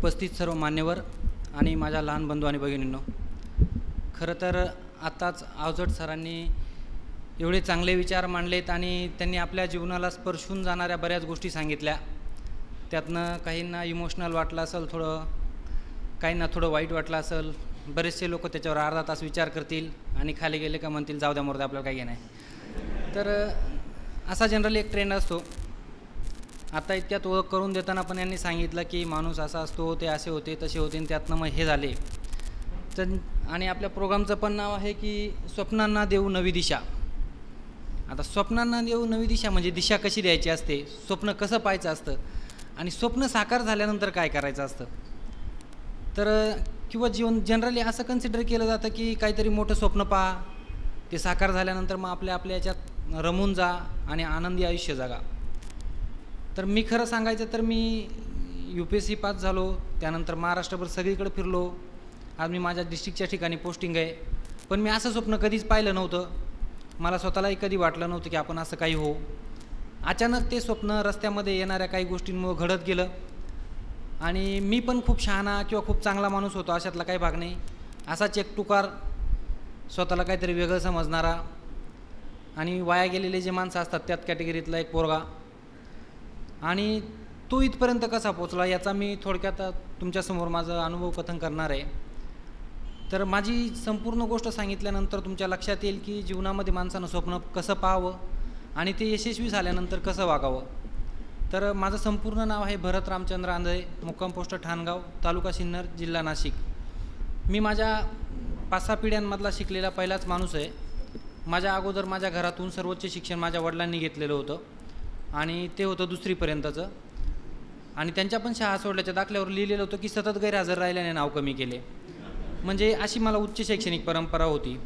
उपस्थित सर्व मान्यवर आणि माझ्या लहान बंधू आणि भगिनींनो खरं तर आत्ताच अवजड सरांनी एवढे चांगले विचार मांडलेत आणि त्यांनी आपल्या जीवनाला स्पर्शून जाणाऱ्या बऱ्याच गोष्टी सांगितल्या. त्यातनं काहींना इमोशनल वाटलं असेल थोडं काहींना थोडं वाईट वाटलं असेल बरेचसे लोक त्याच्यावर अर्धा तास विचार करतील आणि खाली गेले का म्हणतील जाऊ द्या मोरद्या आपल्याला काही घेणं तर असा जनरली एक ट्रेंड असतो. आता इतक्यात ओळख करून देताना पण यांनी सांगितलं की माणूस असा असतो ते असे होते तसे होते आणि त्यातनं मग हे झाले. तर आणि आपल्या प्रोग्रामचं पण नाव आहे की स्वप्नांना देऊ नवी दिशा. आता स्वप्नांना देऊ नवी दिशा म्हणजे दिशा कशी द्यायची असते स्वप्न कसं पाहायचं असतं आणि स्वप्न साकार झाल्यानंतर काय करायचं असतं? तर किंवा जीवन जनरली असं कन्सिडर केलं जातं की काहीतरी मोठं स्वप्न पहा ते साकार झाल्यानंतर मग आपल्या आपल्या याच्यात रमून जा आणि आनंदी आयुष्य जगा. तर मी खरं सांगायचं तर मी U P S C pass झालो त्यानंतर महाराष्ट्रभर सगळीकडे फिरलो. आज मी माझ्या डिस्ट्रिक्टच्या ठिकाणी पोस्टिंग आहे. पण मी असं स्वप्न कधीच पाहिलं नव्हतं. मला स्वतःलाही कधी वाटलं नव्हतं की आपण असं काही हो अचानक ते स्वप्न रस्त्यामध्ये येणाऱ्या काही गोष्टींमुळं घडत गेलं. आणि मी पण खूप शहाणा किंवा खूप चांगला माणूस होतो अशातला काही भाग नाही. असाच एक टुकार स्वतःला काहीतरी वेगळं समजणारा आणि वाया गेलेले जे माणसं असतात त्यात कॅटेगरीतला एक पोरगा. आणि तो इथपर्यंत कसा पोचला याचा मी थोडक्यात तुमच्यासमोर माझं अनुभव कथन करणार आहे. तर माझी संपूर्ण गोष्ट सांगितल्यानंतर तुमच्या लक्षात येईल की जीवनामध्ये माणसानं स्वप्न कसं पाहावं आणि ते यशस्वी झाल्यानंतर कसं वागावं. तर माझं संपूर्ण नाव आहे भरत रामचंद्र आंधळे मुक्काम पोस्ट ठाणगाव तालुका सिन्नर जिल्हा नाशिक. मी माझ्या पाच सहा पिढ्यांमधला शिकलेला पहिलाच माणूस आहे. माझ्या अगोदर माझ्या घरातून सर्वोच्च शिक्षण माझ्या वडिलांनी घेतलेलं होतं. आणि ते होतं दुसरीपर्यंतचं. आणि त्यांच्या पण शाळा सोडल्याच्या दाखल्यावर लिहिलेलं होतं की सतत गैरहजर राहिल्याने नाव कमी केले. म्हणजे अशी मला उच्च शैक्षणिक परंपरा होती.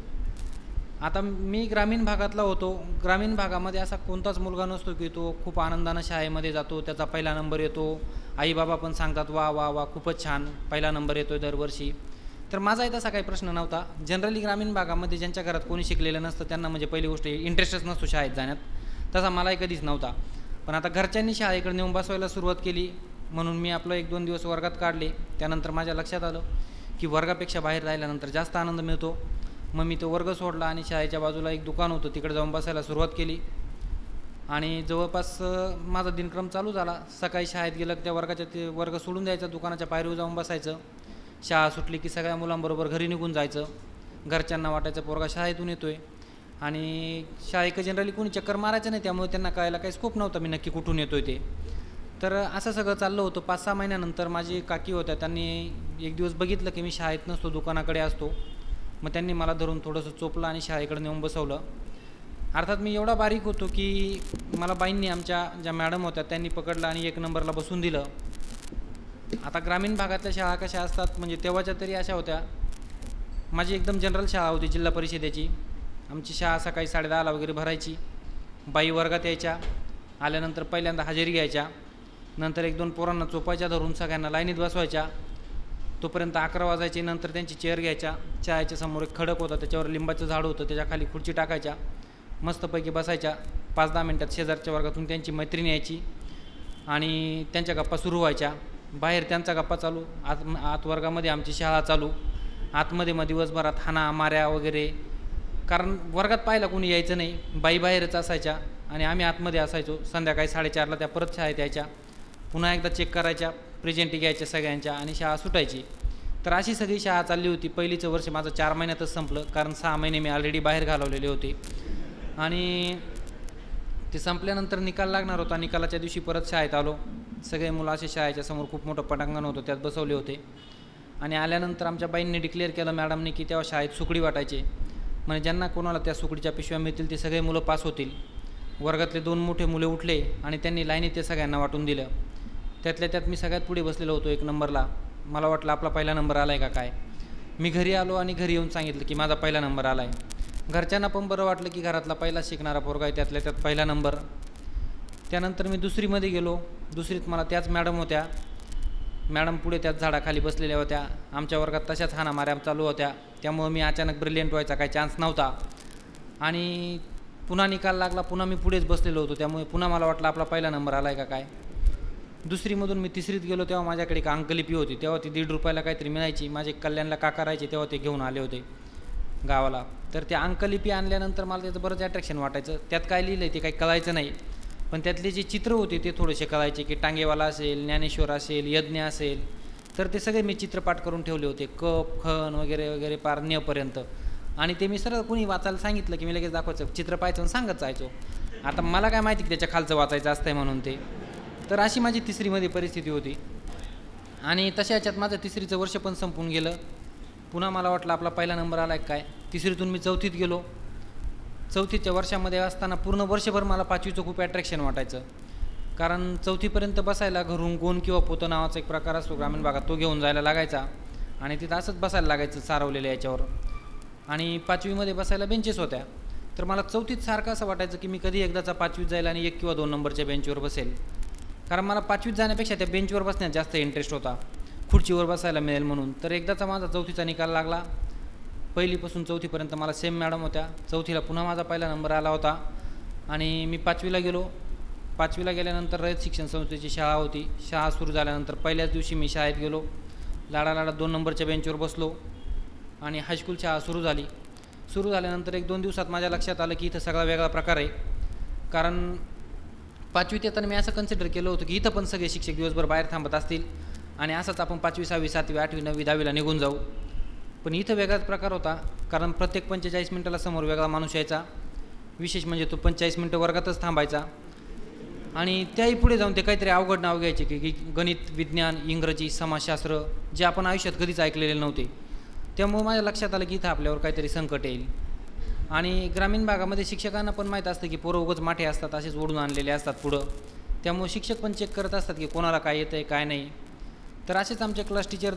आता मी ग्रामीण भागातला होतो. ग्रामीण भागामध्ये असा कोणताच मुलगा नसतो की तो खूप आनंदानं शाळेमध्ये जातो त्याचा पहिला नंबर येतो. आई बाबा पण सांगतात वा वा वा खूपच छान पहिला नंबर येतो आहे दरवर्षी. तर माझाही तसा काही प्रश्न नव्हता. जनरली ग्रामीण भागामध्ये ज्यांच्या घरात कोणी शिकलेलं नसतं त्यांना म्हणजे पहिली गोष्ट इंटरेस्टच नसतो शाळेत जाण्यात. तसा मलाही कधीच नव्हता. पण आता घरच्यांनी शाळेकडे नेऊन बसवायला सुरुवात केली. म्हणून मी आपलं एक दोन दिवस वर्गात काढले. त्यानंतर माझ्या लक्षात आलं की वर्गापेक्षा बाहेर राहिल्यानंतर जास्त आनंद मिळतो. मग मी तो वर्ग सोडला आणि शाळेच्या बाजूला एक दुकान होतं. तिकडे जाऊन बसायला सुरुवात केली. आणि जवळपास माझा दिनक्रम चालू झाला. सकाळी शाळेत गेलं त्या वर्गाच्या ते वर्ग सोडून द्यायचा. दुकानाच्या पायरीवर जाऊन बसायचं. शाळा सुटली की सगळ्या मुलांबरोबर घरी निघून जायचं. घरच्यांना वाटायचं पोरगा शाळेतून येतो आहे आणि शाळेक जनरली कोणी चक्कर मारायचं नाही त्यामुळे त्यांना कळायला काही स्कोप नव्हता मी नक्की कुठून येतो आहे ते. तर असं सगळं चाललं होतं. पाच सहा महिन्यानंतर माझी काकी होत्या त्यांनी एक दिवस बघितलं की मी शाळेत नसतो दुकानाकडे असतो. मग त्यांनी मला धरून थोडंसं चोपलं आणि शाळेकडे नेऊन बसवलं. अर्थात मी एवढा बारीक होतो की मला बाईंनी आमच्या ज्या मॅडम होत्या त्यांनी पकडलं आणि एक नंबरला बसून दिलं. आता ग्रामीण भागातल्या शाळा कशा असतात म्हणजे तेव्हाच्या तरी अशा होत्या. माझी एकदम जनरल शाळा होती जिल्हा परिषदेची. आमची शाळा सकाळी साडेदहाला वगैरे भरायची. बाई वर्गात यायच्या. आल्यानंतर पहिल्यांदा हजेरी घ्यायच्या. नंतर एक दोन पोरांना चोपायच्या धरून सगळ्यांना लाईनीत बसवायच्या. तोपर्यंत अकरा वाजायचे. नंतर त्यांची चेअर घ्यायच्या. चहाच्या समोर एक खडक होता. त्याच्यावर लिंबाचं झाड होतं. त्याच्याखाली खुर्ची टाकायच्या. मस्तपैकी बसायच्या. पाच दहा मिनटात शेजारच्या वर्गातून त्यांची मैत्रीण यायची. आणि त्यांच्या गप्पा सुरू व्हायच्या. बाहेर त्यांचा गप्पा चालू. आत आत वर्गामध्ये आमची शाळा चालू. आतमध्ये मग दिवसभरात हाना माऱ्या वगैरे कारण वर्गात पाहायला कोणी यायचं नाही. बाई बाहेरच असायच्या आणि आम्ही आतमध्ये असायचो. संध्याकाळी साडेचारला त्या परत शाळेत यायच्या. पुन्हा एकदा चेक करायच्या प्रेझेंटी घ्यायच्या सगळ्यांच्या आणि शाळा सुटायची. तर अशी सगळी शाळा चालली होती. पहिलीचं वर्ष माझं चार महिन्यातच संपलं. कारण सहा महिने मी ऑलरेडी बाहेर घालवलेले होते. आणि ते संपल्यानंतर निकाल लागणार होता. निकालाच्या दिवशी परत शाळेत आलो. सगळे मुलं असे शाळेच्या समोर खूप मोठं पटांगण होतं. त्यात बसवले होते. आणि आल्यानंतर आमच्या बाईंनी डिक्लेअर केलं मॅडमने की तेव्हा शाळेत सुकडी वाटायचे. म्हणजे ज्यांना कोणाला त्या सुकडीच्या पिशव्या मिळतील ते सगळे मुलं पास होतील. वर्गातले दोन मोठे मुले उठले आणि त्यांनी लाईनीत ते सगळ्यांना वाटून दिलं. त्यातल्या त्यात मी सगळ्यात पुढे बसलेलो होतो एक नंबरला. मला वाटलं आपला पहिला नंबर आला आहे का काय? मी घरी आलो आणि घरी येऊन सांगितलं की माझा पहिला नंबर आला आहे घरच्यांना पण बरं वाटलं की घरातला पहिला शिकणारा पोरगा आहे त्यातल्या त्यात पहिला नंबर. त्यानंतर मी दुसरीमध्ये गेलो. दुसरीत मला त्याच मॅडम होत्या. मॅडम पुढे त्याच झाडाखाली बसलेल्या होत्या. आमच्या वर्गात तशाच हाणामाऱ्या चालू होत्या. त्यामुळं मी अचानक ब्रिलियंट व्हायचा काही चान्स नव्हता. आणि पुन्हा निकाल लागला पुन्हा मी पुढेच बसलेलो होतो. त्यामुळे पुन्हा मला वाटलं आपला पहिला नंबर आला आहे का काय? दुसरीमधून मी तिसरीत गेलो तेव्हा माझ्याकडे एक अंकलिपी होती. तेव्हा ती दीड रुपयाला काहीतरी मिळायची. माझे कल्याणला काका राहायचे तेव्हा ते घेऊन आले होते गावाला. तर त्या अंकलिपी आणल्यानंतर मला त्याचं बरंच अट्रॅक्शन वाटायचं. त्यात काय लिहिलं आहे ते काही कळायचं नाही. पण त्यातले जे चित्र होते ते थोडेसे कळायचे की टांगेवाला असेल ज्ञानेश्वर असेल यज्ञ असेल. तर ते सगळे मी चित्रपाठ करून ठेवले होते. कप खन वगैरे वगैरे पार नेपर्यंत आणि ते मी सरळ कुणी वाचायला सांगितलं की मी लगेच दाखवायचं चित्र पाहायचं आणि सांगत जायचो. आता मला काय माहिती की त्याच्या खालचं वाचायचं असतंय म्हणून ते. तर अशी माझी तिसरीमध्ये परिस्थिती होती. आणि तशा याच्यात माझं तिसरीचं वर्ष पण संपून गेलं. पुन्हा मला वाटलं आपला पहिला नंबर आला काय? तिसरीतून मी चौथीत गेलो. चौथीच्या वर्षामध्ये असताना पूर्ण वर्षभर मला पाचवीचं खूप अट्रॅक्शन वाटायचं. कारण चौथीपर्यंत बसायला घरून गोण किंवा पोतं नावाचा एक प्रकार असतो ग्रामीण भागात तो घेऊन जायला लागायचा. आणि तिथं असंच बसायला लागायचं सारवलेलं याच्यावर. आणि पाचवीमध्ये बसायला बेंचेस होत्या. तर मला चौथीत सारखं असं वाटायचं की मी कधी एकदाचा पाचवीत जाईल आणि एक किंवा दोन नंबरच्या बेंचवर बसेल. कारण मला पाचवीत जाण्यापेक्षा त्या बेंचवर बसण्यात जास्त इंटरेस्ट होता. खुर्चीवर बसायला मिळेल म्हणून. तर एकदाचा माझा चौथीचा निकाल लागला. पहिलीपासून चौथीपर्यंत मला सेम मॅडम होत्या. चौथीला पुन्हा माझा पहिला नंबर आला होता. आणि मी पाचवीला गेलो. पाचवीला गेल्यानंतर रयत शिक्षण संस्थेची शाळा होती. शाळा सुरू झाल्यानंतर पहिल्याच दिवशी मी शाळेत गेलो. लाडा लाडा दोन नंबरच्या बेंचवर बसलो. आणि हायस्कूल शाळा सुरू झाली. सुरू झाल्यानंतर एक दोन दिवसात माझ्या लक्षात आलं की इथं सगळा वेगळा प्रकार आहे. कारण पाचवीत येताना मी असं कन्सिडर केलं होतं की इथं पण सगळे शिक्षक दिवसभर बाहेर थांबत असतील. आणि असंच आपण पाचवी सहावी सातवी आठवी नववी दहावीला निघून जाऊ. पण इथं वेगळाच प्रकार होता. कारण प्रत्येक पंचेचाळीस मिनटाला समोर वेगळा माणूस यायचा. विशेष म्हणजे तो पंचेचाळीस मिनटं वर्गातच थांबायचा. आणि त्याही पुढे जाऊन ते काहीतरी अवघड नाव घ्यायचे की गणित विज्ञान इंग्रजी समाजशास्त्र जे आपण आयुष्यात कधीच ऐकलेले नव्हते. त्यामुळे माझ्या लक्षात आलं की इथं आपल्यावर काहीतरी संकट येईल. आणि ग्रामीण भागामध्ये शिक्षकांना पण माहीत असतं की पोरं उगच माठे असतात असेच ओढून आणलेले असतात पुढं. त्यामुळे शिक्षक पण चेक करत असतात की कोणाला काय येतं आहे काय नाही. तर असेच आमचे क्लास टीचर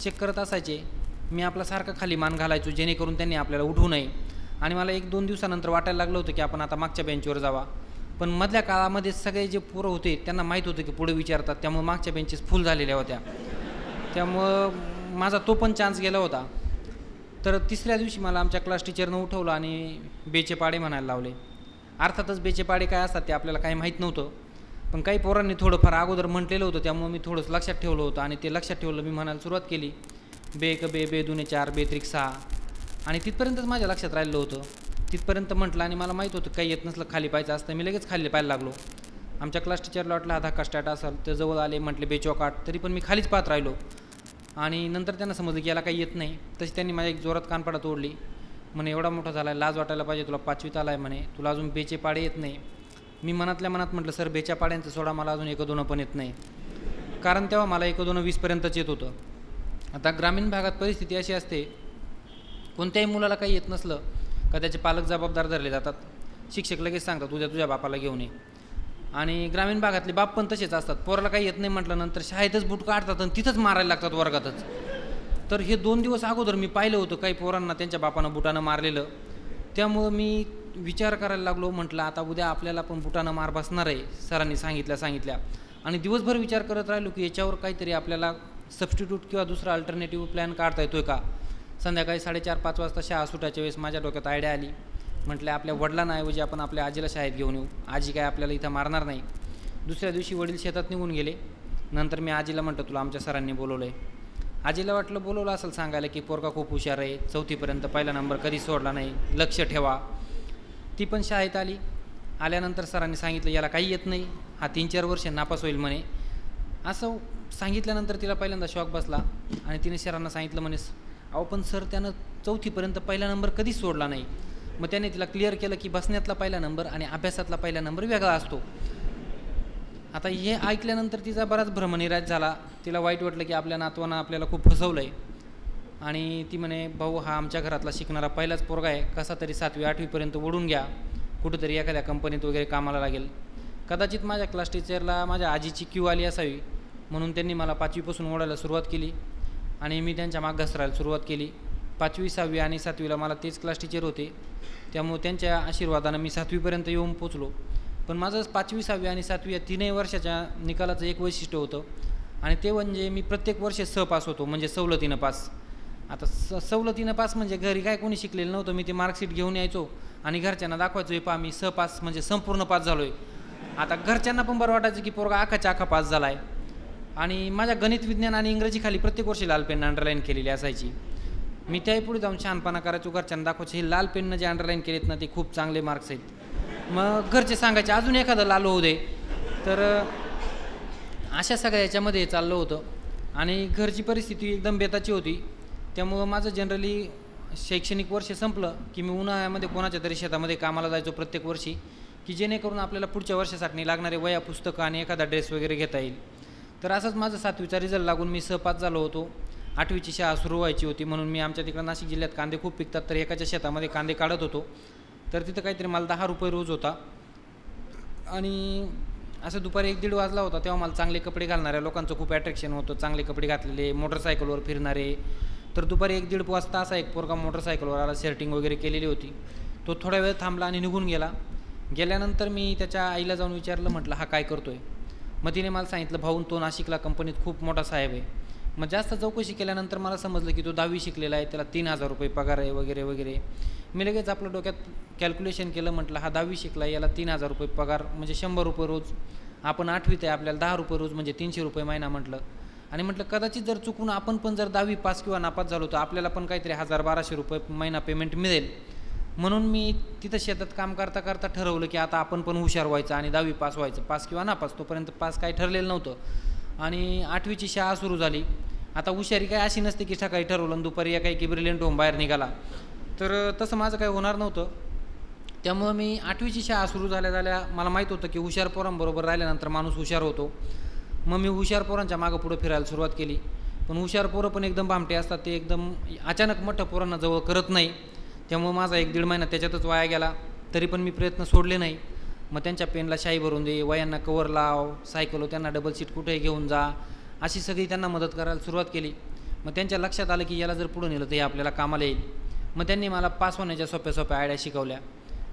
चेक करत असायचे. मी आपला सारखा खाली मान घालायचो जेणेकरून त्यांनी आपल्याला उठू नये. आणि मला एक दोन दिवसानंतर वाटायला लागलं होतं की आपण आता मागच्या बेंचवर जावा. पण मधल्या काळामध्ये सगळे जे पोरं होते त्यांना माहीत होतं की पुढे विचारतात. त्यामुळे मागच्या बेंचेस फुल झालेल्या होत्या. त्यामुळं माझा तो पण चान्स गेला होता. तर तिसऱ्या दिवशी मला आमच्या क्लास टीचरनं उठवलं आणि बेचेपाडे म्हणायला लावले. अर्थातच बेचेपाडे काय असतात ते आपल्याला काही माहीत नव्हतं. पण काही पोरांनी थोडंफार अगोदर म्हटलेलं होतं त्यामुळे मी थोडंसं लक्षात ठेवलं होतं आणि ते लक्षात ठेवलं मी म्हणायला सुरुवात केली. बे एक बे बे दुने चार बे त्रिक सहा. आणि तिथपर्यंतच माझ्या लक्षात राहिलं होतं. तिथपर्यंत म्हटलं आणि मला माहीत होतं काही येत नसलं खाली पाहायचं असतं. मी लगेच खाली पाहायला लागलो. आमच्या क्लास टीचरला वाटलं हा धक्का स्टार्ट असेल. ते जवळ आले म्हटले बेचौकाट तरी पण मी खालीच पाहत राहिलो. आणि नंतर त्यांना समजलं की याला काही येत नाही. तशी त्यांनी माझ्या एक जोरात कानपाडा तोडली. म्हणे एवढा मोठा झाला आहे लाज वाटायला पाहिजे तुला पाचवीत आला आहे म्हणे. तुला अजून बेचे पाडे येत नाही. मी मनातल्या मनात म्हटलं सर बेच्या पाड्यांचं सोडा मला अजून एक दोनं पण येत नाही. कारण तेव्हा मला एक दोनं वीसपर्यंतच येत होतं. आता ग्रामीण भागात परिस्थिती अशी असते कोणत्याही मुलाला काही येत नसलं का त्याचे पालक जबाबदार धरले जातात. शिक्षक लगेच सांगतात उद्या तुझ्या बापाला घेऊन ये. आणि ग्रामीण भागातले बाप पण तसेच असतात. पोराला काही येत नाही म्हटलं नंतर शाळेतच बूट काढतात आणि तिथंच मारायला लागतात वर्गातच. तर हे दोन दिवस अगोदर मी पाहिलं होतं काही पोरांना त्यांच्या बापानं बुटानं मारलेलं. त्यामुळं मी विचार करायला लागलो म्हटलं आता उद्या आपल्याला पण बुटानं मार बसणार आहे सरांनी सांगितल्या सांगितल्या. आणि दिवसभर विचार करत राहिलो की याच्यावर काहीतरी आपल्याला सबस्टिट्यूट किंवा दुसरा अल्टरनेटिव्ह प्लॅन काढता येतो आहे का? संध्याकाळी साडेचार पाच वाजता शाळा सुटायच्या वेळेस माझ्या डोक्यात आयडिया आली. म्हटलं आपल्या वडिलांऐवजी आपण आपल्या आजीला शाळेत घेऊन येऊ. आजी काय आपल्याला इथं मारणार नाही. दुसऱ्या दिवशी वडील शेतात निघून गेले. नंतर मी आजीला म्हटलं तुला आमच्या सरांनी बोलवलं आहे आजीला वाटलं बोलवलं असेल सांगायला की पोरगा खूप हुशार आहे. चौथीपर्यंत पहिला नंबर कधी सोडला नाही. लक्ष ठेवा. ती पण शाळेत आली. आल्यानंतर सरांनी सांगितलं याला काही येत नाही. हा तीन चार वर्ष नापास होईल म्हणे. असं सांगितल्यानंतर तिला पहिल्यांदा शॉक बसला आणि तिने सरांना सांगितलं म्हणे अहो पण सर त्यानं चौथीपर्यंत पहिला नंबर कधीच सोडला नाही. मग त्याने तिला क्लिअर केलं की बसण्यातला पहिला नंबर आणि अभ्यासातला पहिला नंबर वेगळा असतो. आता हे ऐकल्यानंतर तिचा बराच भ्रमनिराज झाला. तिला वाईट वाटलं की आपल्या नातवानं आपल्याला खूप फसवलं आहे आणि ती म्हणे भाऊ हा आमच्या घरातला शिकणारा पहिलाच पोरगा आहे. कसा तरी सातवी आठवीपर्यंत ओढून घ्या. कुठंतरी एखाद्या कंपनीत वगैरे कामाला लागेल. कदाचित माझ्या क्लास टीचरला माझ्या आजीची क्यू आली असावी. म्हणून त्यांनी मला पाचवीपासून ओढायला सुरुवात केली आणि मी त्यांच्या माग घसरायला सुरुवात केली. पाचवी सहावी आणि सातवीला मला तेच क्लास टीचर होते. त्यामुळे त्यांच्या आशीर्वादानं मी सातवीपर्यंत येऊन पोचलो. पण माझं पाचवी सहावी आणि सातवी या तीनही वर्षाच्या निकालाचं एक वैशिष्ट्य होतं आणि ते म्हणजे मी प्रत्येक वर्ष स पास होतो म्हणजे सवलतीनं पास. आता स सवलतीनं पास म्हणजे घरी काय कोणी शिकलेलं नव्हतं मी ते मार्कशीट घेऊन यायचो आणि घरच्यांना दाखवायचो हे पहा मी स पास म्हणजे संपूर्ण पास झालो आहे आता घरच्यांना पण बरं वाटायचं की पोरगा आखाच्या आखा पास झाला आहे आणि माझ्या गणित विज्ञान आणि इंग्रजीखाली प्रत्येक वर्षी लाल पेन अंडरलाईन केलेली असायची. मी त्याही पुढे जाऊन शहाणपणा करायचो घरच्यांना दाखवायचे हे लाल पेननं जे अंडरलाईन केलेत ना ते खूप चांगले मार्क्स आहेत. मग घरचे सांगायचे अजून एखादं लाल होऊ दे. तर अशा सगळ्या याच्यामध्ये चाललं होतं. आणि घरची परिस्थिती एकदम बेताची होती. त्यामुळं माझं जनरली शैक्षणिक वर्ष संपलं की मी उन्हाळ्यामध्ये कोणाच्या तरी शेतामध्ये कामाला जायचो प्रत्येक वर्षी की जेणेकरून आपल्याला पुढच्या वर्षासाठी लागणारे वया पुस्तकं आणि एखादा ड्रेस वगैरे घेता येईल. तर असंच माझं सातवीचा रिझल्ट लागून मी सहपात झालो होतो. आठवीची शाळा सुरू व्हायची होती म्हणून मी आमच्या तिकडं नाशिक जिल्ह्यात कांदे खूप पिकतात तर एकाच्या शेतामध्ये कांदे काढत होतो. तर तिथं काहीतरी मला दहा रुपये रोज होता. आणि असं दुपारी एक दीड वाजला होता तेव्हा मला चांगले कपडे घालणाऱ्या लोकांचं खूप अट्रॅक्शन होतं. चांगले कपडे घातलेले मोटरसायकलवर फिरणारे. तर दुपारी एक दीड वाजता असा एक पोरगा मोटरसायकलवर आला सेटिंग वगैरे केलेली होती. तो थोडा वेळ थांबला आणि निघून गेला. गेल्यानंतर मी त्याच्या आईला जाऊन विचारलं म्हटलं हा काय करतोय? मग तिने मला सांगितलं भाऊन तो नाशिकला कंपनीत खूप मोठा साहेब आहे. मग जास्त चौकशी केल्यानंतर मला समजलं की तो दहावी शिकलेला आहे त्याला तीन हजार रुपये पगार आहे वगैरे वगैरे. मी लगेच आपलं डोक्यात कॅल्क्युलेशन केलं म्हटलं हा दहावी शिकला याला तीन हजार रुपये पगार म्हणजे शंभर रुपये रोज. आपण आठवीत आहे आपल्याला दहा रुपये रोज म्हणजे तीनशे रुपये महिना म्हटलं. आणि म्हटलं कदाचित जर चुकून आपण पण जर दहावी पास किंवा नापास झालो तर आपल्याला पण काहीतरी हजार बाराशे रुपये महिना पेमेंट मिळेल. म्हणून मी तिथं शेतात काम करता करता ठरवलं की आता आपण पण हुशार व्हायचं आणि दहावी पास व्हायचं. पास किंवा नापास तोपर्यंत पास काही ठरलेलं नव्हतं. आणि आठवीची शाळा सुरू झाली. आता हुशारी काय अशी नसते की सकाळी ठरवलं आणि दुपारी या काही की ब्रिलियंट होऊन बाहेर निघाला. तर तसं माझं काही होणार नव्हतं. त्यामुळं मी आठवीची शाळा सुरू झाल्या झाल्या मला माहीत होतं की हुशार पोरांबरोबर राहिल्यानंतर माणूस हुशार होतो. मग मी हुशार पोरांच्या मागं पुढं फिरायला सुरुवात केली. पण हुशार पोरं पण एकदम भामटे असतात. ते एकदम अचानक मोठ्या पोरांना जवळ करत नाही. त्यामुळं माझा एक दीड महिना त्याच्यातच वाया गेला. तरी पण मी प्रयत्न सोडले नाही. मग त्यांच्या पेनला शाई भरून दे वयांना कवर लाव सायकलो त्यांना डबल सीट कुठेही घेऊन जा. अशी सगळी त्यांना मदत करायला सुरुवात केली. मग त्यांच्या लक्षात आलं की याला जर पुढं नेलं तर हे आपल्याला कामाला येईल. मग त्यांनी मला पास होण्याच्या सोप्या सोप्या आयड्या शिकवल्या.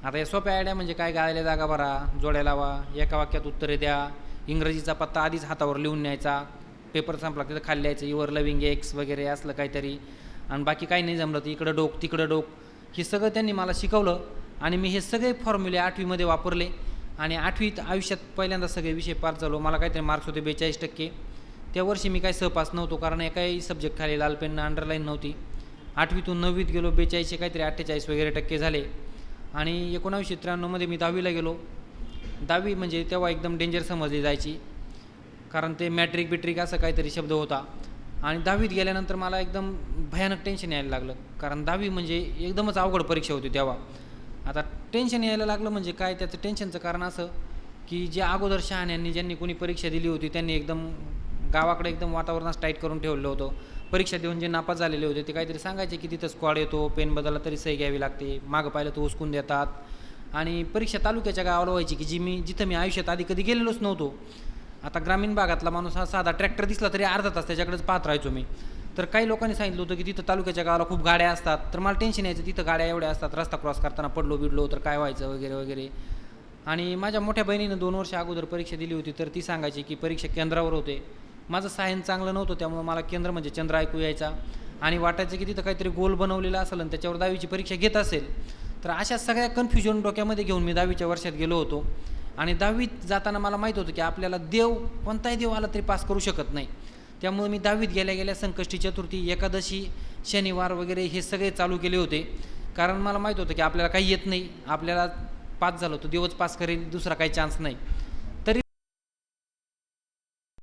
आता या सोप्या आयड्या म्हणजे काय? गाळायला जागा भरा जोड्या लावा एका वाक्यात उत्तरे द्या इंग्रजीचा पत्ता आधीच हातावर लिहून न्यायचा पेपर संपला तिथं खाल्ल्यायचं युअर लविंग एक्स वगैरे असलं काहीतरी. आणि बाकी काही नाही जमलं तर इकडं डोक तिकडं डोक. हे सगळं त्यांनी मला शिकवलं आणि मी हे सगळे फॉर्म्युले आठवीमध्ये वापरले. आणि आठवीत आयुष्यात पहिल्यांदा सगळे विषय पास झालो. मला काहीतरी मार्क्स होते बेचाळीस टक्के. त्या वर्षी मी काही सहपास नव्हतो कारण एकाही सब्जेक्ट खाली लाल अंडरलाईन नव्हती. आठवीतून नववीत गेलो बेचाळीसशे काहीतरी अठ्ठेचाळीस वगैरे टक्के झाले. आणि एकोणावीसशे त्र्याण्णवमध्ये मी दहावीला गेलो. दहावी म्हणजे तेव्हा एकदम डेंजर समजली जायची. कारण ते मॅट्रिक बिट्रिक असं काहीतरी शब्द होता. आणि दहावीत गेल्यानंतर मला एकदम भयानक टेन्शन यायला लागलं. कारण दहावी म्हणजे एकदमच अवघड परीक्षा होती तेव्हा. आता टेन्शन यायला लागलं म्हणजे काय त्याचं टेन्शनचं कारण असं की जे अगोदर शहाण यांनी ज्यांनी कोणी परीक्षा दिली होती त्यांनी एकदम गावाकडे एकदम वातावरणास टाईट करून ठेवलं होतं. परीक्षा देऊन जे नापास झालेले होते ते काहीतरी सांगायचे की तिथं स्क्वॉड येतो पेन बदलला तरी सही घ्यावी लागते मागं पाहिलं तर उचकून देतात. आणि परीक्षा तालुक्याच्या गावाला व्हायची की जी मी जिथं मी आयुष्यात आधी कधी गेलेलोच नव्हतो आता ग्रामीण भागातला माणूस हा साधा ट्रॅक्टर दिसला तरी अर्धा तास त्याच्याकडेच पाहत राहायचो मी. तर काही लोकांनी सांगितलं होतं की तिथं तालुक्याच्या गावाला खूप गाड्या असतात. तर मला टेन्शन यायचं तिथं गाड्या एवढ्या असतात रस्ता क्रॉस करताना पडलो बिडलो तर काय व्हायचं वगैरे वगैरे. आणि माझ्या मोठ्या बहिणीनं दोन वर्ष अगोदर परीक्षा दिली होती तर ती सांगायची की परीक्षा केंद्रावर होते. माझं सायन्स चांगलं नव्हतं त्यामुळे मला केंद्र म्हणजे चंद्र ऐकू यायचा. आणि वाटायचं की तिथं काहीतरी गोल बनवलेला असेल आणि त्याच्यावर दहावीची परीक्षा घेत असेल. तर अशा सगळ्या कन्फ्युजन डोक्यामध्ये घेऊन मी दहावीच्या वर्षात गेलो होतो. आणि दहावीत जाताना मला माहीत होतं की आपल्याला देव कोणताही देव आला तरी पास करू शकत नाही. त्यामुळे मी दहावीत गेल्या गेल्या संकष्टी चतुर्थी एकादशी शनिवार वगैरे हे सगळे चालू केले होते. कारण मला माहीत होतं की आपल्याला काही येत नाही. आपल्याला पास झालो तो देवच पास करेल दुसरा काही चान्स नाही.